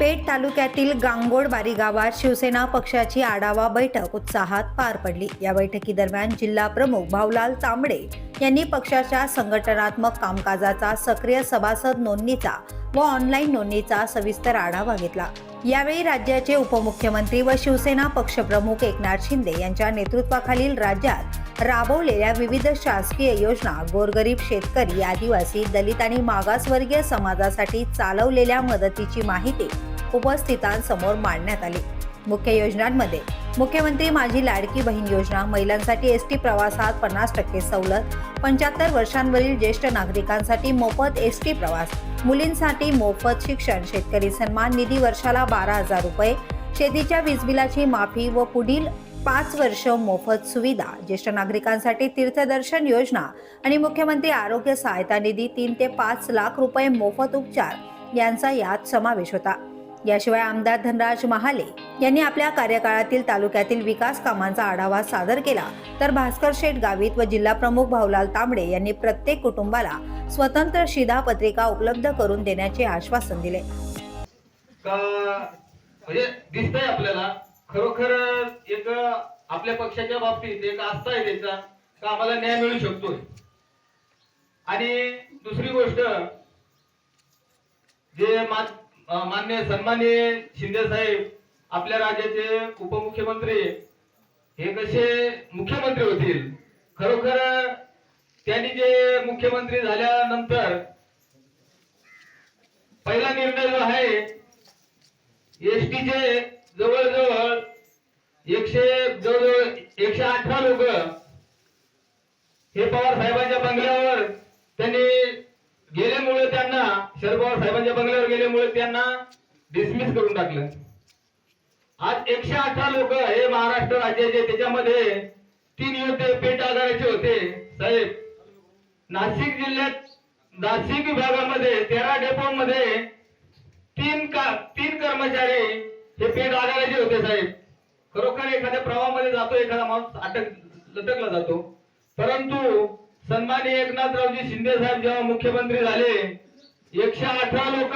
पेठ तालुक्यातील गांगोडबारी गावात शिवसेना पक्षाची आढावा बैठक उत्साहात पार पडली. या बैठकीदरम्यान जिल्हा प्रमुख भाऊलाल तांबडे यांनी पक्षाच्या संघटनात्मक कामकाजाचा सक्रिय सभासद नोंदणीचा व ऑनलाईन नोंदणीचा सविस्तर आढावा घेतला. यावेळी राज्याचे उपमुख्यमंत्री व शिवसेना पक्षप्रमुख एकनाथ शिंदे यांच्या नेतृत्वाखालील राज्यात राबवलेल्या विविध शासकीय योजना गोरगरीब शेतकरी आदिवासी दलित आणि मागासवर्गीय समाजासाठी चालवलेल्या मदतीची माहिती उपस्थितांसमोर मांडण्यात आली. मुख्य योजनांमध्ये मुख्यमंत्री माझी लाडकी बहीण योजना महिलांसाठी एस टी प्रवासात पन्नास टक्के सवलत पंच्याहत्तर वर्षांवरील ज्येष्ठ नागरिकांसाठी मोफत एस टी प्रवास मुलींसाठी मोफत शिक्षण शेतकरी सन्मान निधी वर्षाला बारा हजार रुपये शेतीच्या वीजबिलाची माफी व पुढील पाच वर्ष मोफत सुविधा ज्येष्ठ नागरिकांसाठी तीर्थदर्शन योजना आणि मुख्यमंत्री आरोग्य सहायता निधी तीन ते पाच लाख रुपये मोफत उपचार यांचा यात समावेश होता. याशिवाय आमदार धनराज महाले यांनी आपल्या कार्यकाळातील तालुक्यातील विकास कामांचा आढावा सादर केला. तर भास्कर शेठ गावित व जिल्हा प्रमुख भाऊलाल तांबडे यांनी प्रत्येक कुटुंबाला स्वतंत्र शिधापत्रिका उपलब्ध करून देण्याचे आश्वासन दिले. म्हणजे दिसतंय आपल्याला खरोखर एक आपल्या पक्षाच्या बाबतीत एक आस्था आहे त्याचा का आम्हाला न्याय मिळू शकतोय? आणि दुसरी गोष्ट जे मा- मान्य सन्माननीय शिंदे साहेब आपल्या राज्याचे उपमुख्यमंत्री हे कसे मुख्यमंत्री होतील? खरोखर त्यांनी जे मुख्यमंत्री झाल्यानंतर पहिला निर्णय जो आहे एस टीचे जवळजवळ एकशे जवळजवळ एकशे अठरा लोक हे पवार साहेबांच्या बंगल्यावर त्यांनी गेल्यामुळे त्यांना शरद साहेबांच्या बंगल्यावर गेल्यामुळे त्यांना डिसमिस करून टाकलं. आज एकशे अठरा लोक हे महाराष्ट्र राज्याचे त्याच्यामध्ये तीन युवते पेट आजाराचे होते. साहेब नाशिक जिल्ह्यात नाशिक विभागामध्ये तेरा डेपोमध्ये तीन का तीन कर्मचारी हे पेट आजाराचे होते साहेब. खरोखर एखाद्या प्रवाहामध्ये जातो एखादा माणूस अटक लटकला जातो. परंतु सन्मानी एकनाथरावजी शिंदे साहेब जेव्हा मुख्यमंत्री झाले एकशे अठरा लोक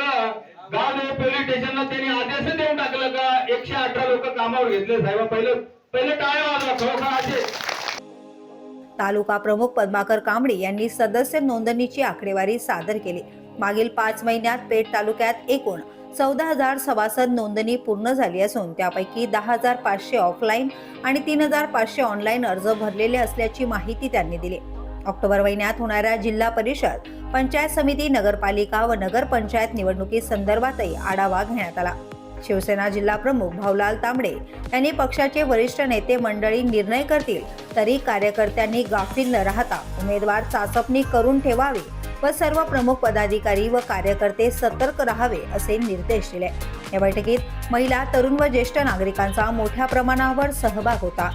गाव पोलीस स्टेशनला त्यांनी आदेश देऊन टाकलं का एकशे अठरा लोक कामावर घेतले साहेब? पहिलं पहिले टाळ्या वाजवा खरोखर असे. तालुका प्रमुख पद्माकर कांबळे यांनी सदस्य नोंदणीची आकडेवारी सादर केली. मागील पाच महिन्यात पेठ तालुक्यात एकूण चौदा हजार सभासद नोंदणी पूर्ण झाली असून त्यापैकी दहा हजार पाचशे ऑफलाईन आणि तीन हजार पाचशे ऑनलाईन अर्ज भरलेले असल्याची माहिती त्यांनी दिली. ऑक्टोबर महिन्यात होणाऱ्या जिल्हा परिषद पंचायत समिती नगरपालिका व नगरपंचायत निवडणुकी संदर्भातही आढावा घेण्यात आला. शिवसेना जिल्हा प्रमुख भाऊलाल तांबडे यांनी पक्षाचे वरिष्ठ नेते मंडळी निर्णय करतील तरी कार्यकर्त्यांनी गाफील न राहता उमेदवार चाचपणी करून ठेवावी व सर्व प्रमुख पदाधिकारी व कार्यकर्ते सतर्क राहावे असे निर्देश दिले. या बैठकीत महिला तरुण व ज्येष्ठ नागरिकांचा मोठ्या प्रमाणावर सहभाग होता.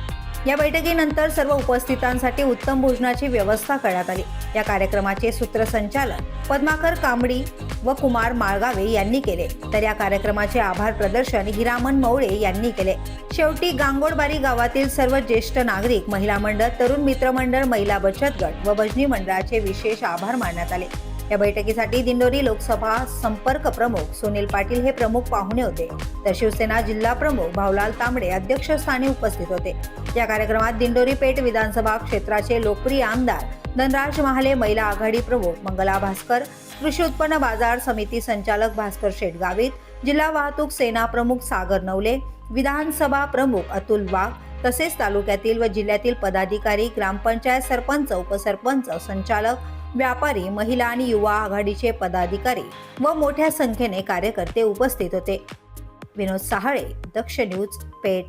या बैठकीनंतर सर्व उपस्थितांसाठी उत्तम भोजनाची व्यवस्था करण्यात आली. या कार्यक्रमाचे सूत्रसंचालन पद्माकर कांबडी व कुमार माळगावे यांनी केले. तर या कार्यक्रमाचे आभार प्रदर्शन हिरामन मवळे यांनी केले. शेवटी गांगोडबारी गावातील सर्व ज्येष्ठ नागरिक महिला मंडळ तरुण मित्रमंडळ महिला बचत गट व भजनी मंडळाचे विशेष आभार मानण्यात आले. या बैठकीसाठी दिंडोरी लोकसभा संपर्क प्रमुख सुनील पाटील हे प्रमुख पाहुणे होते. तर शिवसेना जिल्हा प्रमुख भाऊलाल तांबडे अध्यक्षस्थानी उपस्थित होते. या कार्यक्रमात दिंडोरी पेठ विधानसभा क्षेत्राचे लोकप्रिय आमदार धनराज महाले महिला आघाडी प्रमुख मंगला भास्कर कृषी उत्पन्न बाजार समिती संचालक भास्कर शेटगावीत जिल्हा वाहतूक सेना प्रमुख सागर नवले विधानसभा प्रमुख अतुल वाघ तसेच तालुक्यातील व जिल्ह्यातील पदाधिकारी ग्रामपंचायत सरपंच उपसरपंच संचालक व्यापारी महिला आणि युवा आघाडीचे पदाधिकारी व मोठ्या संख्येने कार्यकर्ते उपस्थित होते. विनोद सहाळे दक्ष न्यूज पेठ.